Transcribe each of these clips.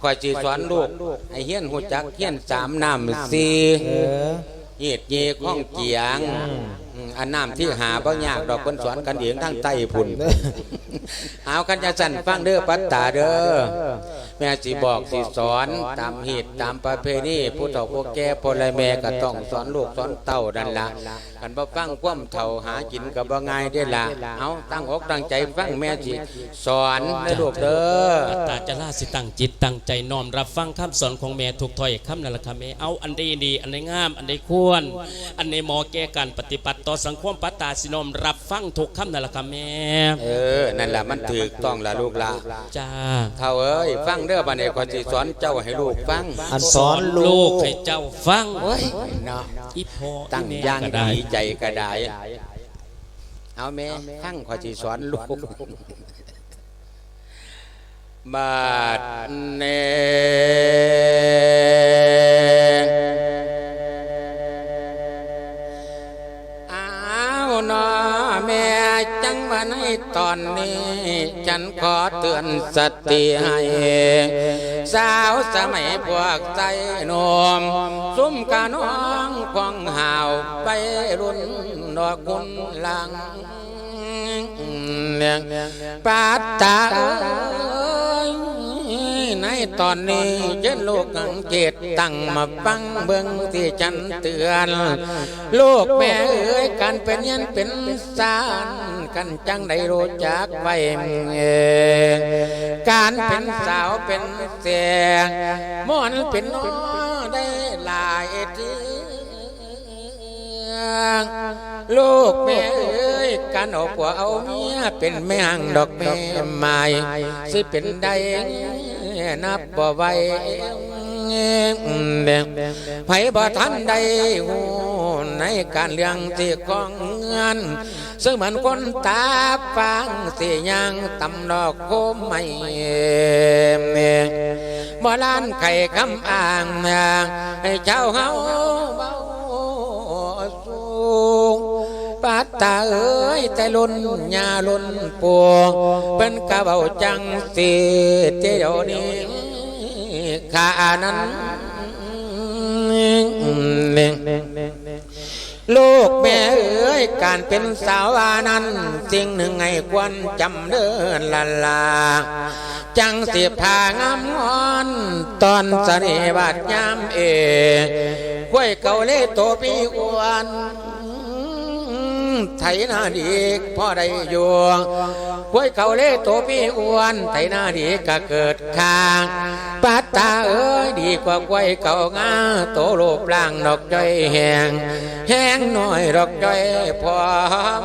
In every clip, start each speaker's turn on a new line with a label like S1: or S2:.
S1: คอยจีสอนลูกไอ้เฮียนหูจักเฮียนสามน้ำสี่
S2: เออ
S1: เหยียดเยข้องเกียงอืมอันน้ำที่หาบ่ยากดอกคนสอนกันเองทั้งใต้พุ่น เอากันจะสั่นฟังเด้อปัตตาเด้อแม่สิบอกสิสอนตามเหตุตามประเพณีผู้เฒ่าผู้แก่พ่อและแม่ก็ต้องสอนลูกสอนเต้านั่นละกันบ่ฟังความเฒ่าหากินก็บ่ง่ายได้อละเอาตั้งอกตั้งใจฟังแม่สิสอนเด้อลูกเด้อ
S3: อัตตาจะล่าสิตั้งจิตตั้งใจน้อมรับฟังคำสอนของแม่ถูกถ้อยคำนั่นแหละค่ะแม่เอาอันใดดีอันใดงาม อันใดควร อันใดเหมอแก่การปฏิบัติต่อสังคมปัตตาสิน้อมรับฟังถูกคำนั่นแหละค่ะแม่
S1: เออ นั่นแหละมันถูกต้องละลูกละ
S3: จ้า
S1: เท่าเอ้ยฟังเด้อบัดนี้ก่อนสิสอนเจ้าให้ลูกฟัง
S2: อันสอนลู
S3: ลู
S2: ก
S3: กให้เจ้าฟัง
S1: โอ้ยเนาะ
S3: อีพอ
S1: ตั้ง
S3: อีแม่
S1: ย่าง
S3: ก็ได้
S1: ดีใจก็ได้เอาแม่ฟังขอยสิสอนลูกบาดเน อนนี้ ฉันขอเตือนสติให้สาวสมัยพวกใจหนมซุ่มกาน้องควงหาวไปรุ่นดอกกุนลังเนียงปาตตา ตอนนี้เย็นลูกกังเกตตั้งมาฟังเบิ่งที่ฉันเตือนลูกแม่เอ้ยการเป็นยันเป็นสารกันจังได้รู้จักไว้เอการเป็นสาวเป็นเสียงมอนเป็นน้อได้หลายทีลูกแม่เอ้ยการเอาผัวเอาเมียเป็นแม่งดอกแม่ไม้สิเป็นได้ นับบ่ไหวไผบ่ทันได้หูในการเลี้ยงที่กองเงินซึ่งเหมือนคนตาฟังสิยังตำดอกโคมไม่บ่ล้านไข่คำอ่างให้เจ้าเฮา ปัตตาเอ้ยแต่ลุนยาลุนปวงเป็นกะเบาจังสีเดียวนี้ข้านั้นลูกแม่เอ้ยการเป็นสาวานั้น สิ่งหนึ่งไงควรจำเดินละลาจังสิพางามงอนตอนสน่บาดยามเอห้วยเกาเลโตปีอ้วน ไถนาดีพ่อได้อยู่ห้วยเขาเล่ตัวพี่อ้วน ไถนาดีก็เกิดคางปัตตาเอ้ยดีกว่าห้วยเขางาโตโลปล่างดอกจ้อยแหงแห้งหน่อยดอกจ้อยพร้อม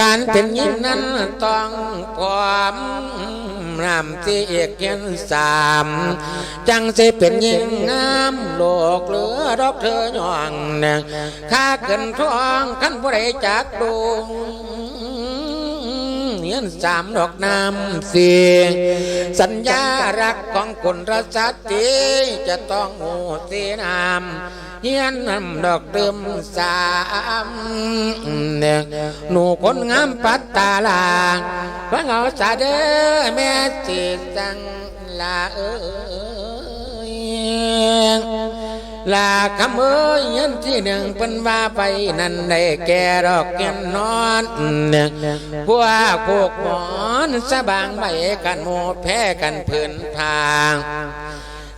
S1: การเป็นยิ่งนั้นต้องพร้อม รำที่เอกเขียนสามจังสิเป็นยิ่งงามโลกเหลือดอกเธอย่องหนึ่งข้าเกินท้องขันผู้ใดจักดู เนียนสามดอกน้ำเสียงสัญญารักของคนรัชตีจะต้องโอเสียนามเฮียนนำดอกเดิมสามเนี่ยหนูคนงามปัตตาลางพระเงาสาเด้อแม่สิสังลาเออ ลาคำเอ้ยยันที่หนึ่งเป็นว่าไปนั่นได้แก่ดอกแก้มนอนพวกพวกหมอนสบางใบกันโมแพ้กันพื้นทาง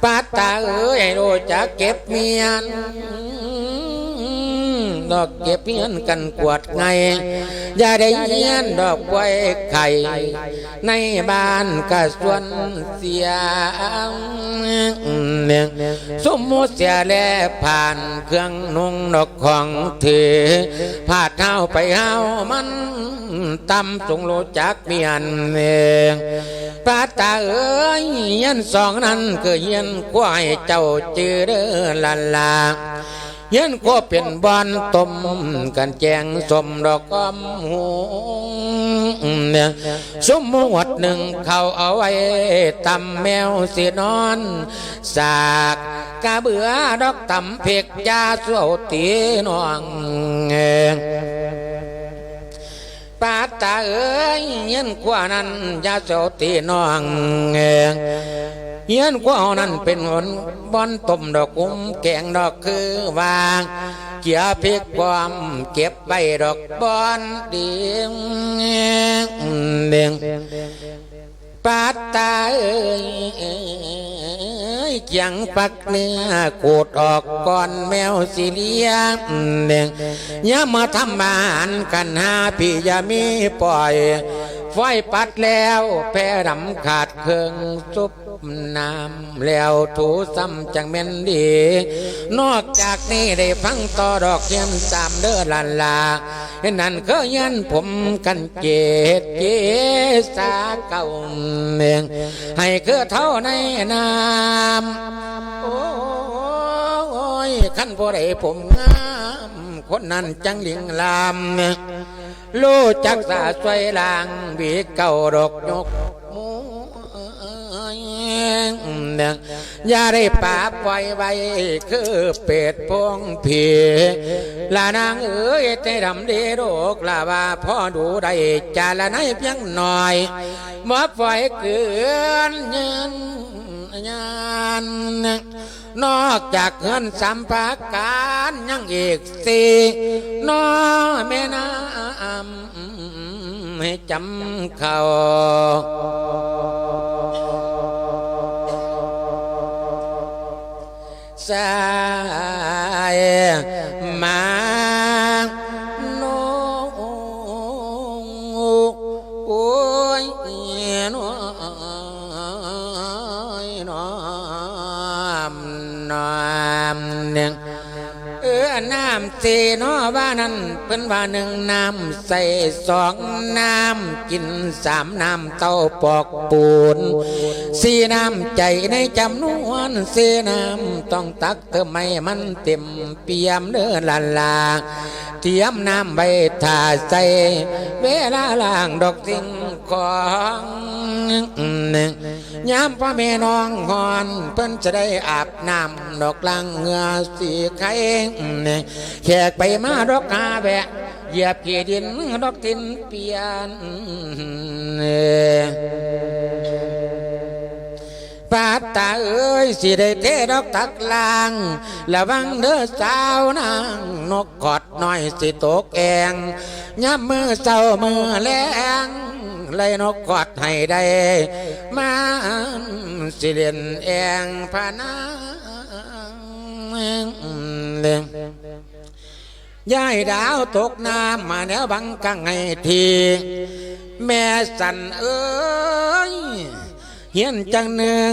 S1: ปัตตาเอ้ยให้รู้จักเก็บเมียนดอกเก็บเพียนกันกวดไง อย่าได้เยียนดอกไว้ไข่ ในบ้านกะส่วนเสีย สมมุติเสียแลผ่านเครื่องนุ่งดอกของเธอพาดเท้าไปเฮามันตำสงโลจักเมียนเองปาตาเอ้ยเฮียนสองนั้นคือเฮียนควายเจ้าจือเด้อลาลาเย็นก็เป็นบ้านต้มกันแจงสมดอกกำหู สมมวดหนึ่งเขาเอาไว้ตำแมวสีนอน สากกะเบือดอกตำเพกยาสวตีนองเอง ปาตาเอ้ยเย็นกว่านั้นยาเจ้าตีน้องเงเย็นกว่านั้นเป็นหนบอนต้มดอกอุ้มแกงดอกคือวางเกี่ยพริกความเก็บใบดอกบอนดียงเดียงปาตาเอ้ย เจียงปักเนื้อกูดออกก่อนแมวสิเลียงเดียงย่ามาทำบานกันหาพี่ยามีปล่อยไฟปัดแล้วแพร่ดำขาดเครื่องซุปน้ำแล้วถูซ้ำจังเม่นดี นอกจากนี้ได้ฟังต่อดอกเทียนสามเด้อลาลาเห็นนั่นก็ยันผมกันเจดเจสาเก่าเมือง คือเท่าในน้ำโอ้ยขั้นบ่ได้ผมงามคนนั้นจังหลิงลามรู้จักสาสวยลางบีเก่าดอกยกหมูอย่าได้ปาปล่อยไว้คือเป็ดพงผีลานางเอ๋ยใจดำดีโรกลาว่าพ่อดูได้จาละในเพียงหน่อย มาปล่อยเกินเงินยานนอกจากเงินสัมภาการยังอีกสี่นอแม่น้ำให้จำเขาสายมา น้ำเจนอว่านั้นเป็นว่าหนึ่งน้ำใส่สองน้ำกินสามน้ำเต้าปอกปูนสี่น้ำใจในจำนวนสี่น้ำต้องตักเติมให้มันเต็มเปี่ยมเด้อลาลาเตรียมน้ำใบถาใส่เวลาล้างดอกสิ่งของ หนึ่งยามพ่อแม่น้องหอน เพิ่นจะได้อาบน้ำดอกลังเหงือสีไข่แขกไปมาดอกอาแบะเหยียบเกียดินดอกตินเปียนปาตาเอ้ยสิได้เทดอกตักลางระวังเด้อสาวนางนกกอดน้อยสิตกแองย้ำมือเศร้ามือแรง เลยนกกอดให้ได้มาสิเลียนแองพานาเลี้ยงยายดาวตกน้ำมาแนวบังกังให้ที แม่สันเอ้ยเฮียนจังหนึ่ง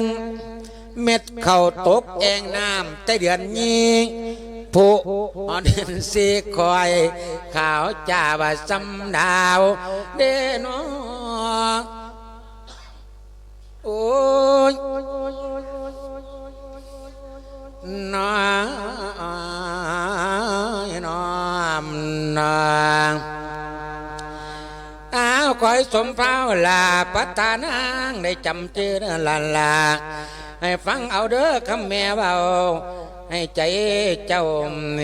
S1: เม็ดเข่าตกแองน้ำแต่เดือนนี้ ผู้อ่อนเดือนสีคอยขาวจ่าว่าสำดาวเดนอโอ้ยน้อยน้อมนางอ้าวคอยสมเฝ้าลาปัตนางได้จำชื่อลาลา ให้ฟังเอาเด้อคำแม่เบาให้ใจเจ้าเม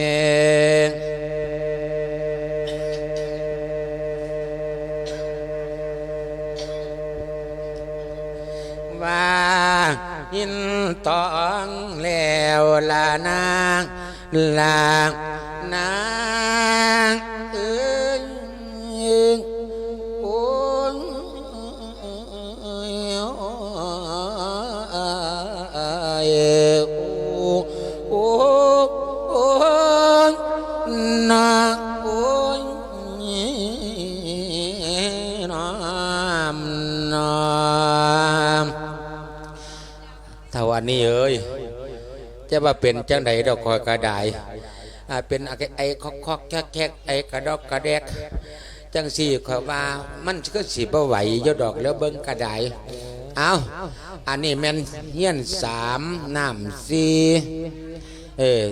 S1: ว่าหินตองแล้วลานางลานาง นามนามถ้าวันนี้เอ้ยจะว่าเป็นจังใดดอกคอยกระไดอ่าเป็นไอ้คอกคอกแคกแคกไอ้กระดอกกระแดกจังสี่ขอว่ามันก็สิบ่ไหวอยดอกแล้วเบิ่งกระไดเอาอันนี้แม่นเฮียนสามน้ำสี่เออ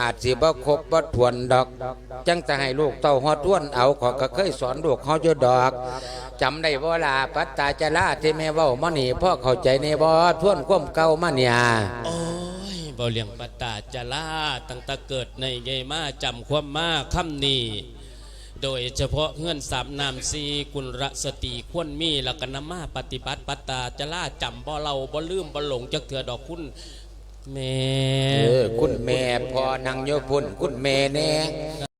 S1: อาจสิบครบบ่ถวนดอก จังจะให้ลูกเต่าหอดท้วนเอาขอก็เคยสอนลูกเขาจะดอกจำได้บ่ลาปัตตาจราที่แม่เว้ามานี่พ่อเข้าใจในบ่ทวนความเก่ามาเนี่ย
S3: โอ้ยบ่เลี้ยงปัตตาจราตั้งแต่เกิดในไงมาจำความมาค่ำนี้โดยเฉพาะเงื่อนสามนามสีกุลรสติขวนมีลักนมาปฏิบัติปัตตาจะล่าจำบ่เราบ่ลืมบ่หลงจักเถื่อดอกคุณ แม่
S1: คุณแม่พอนางโยพุนคุณแม่แน่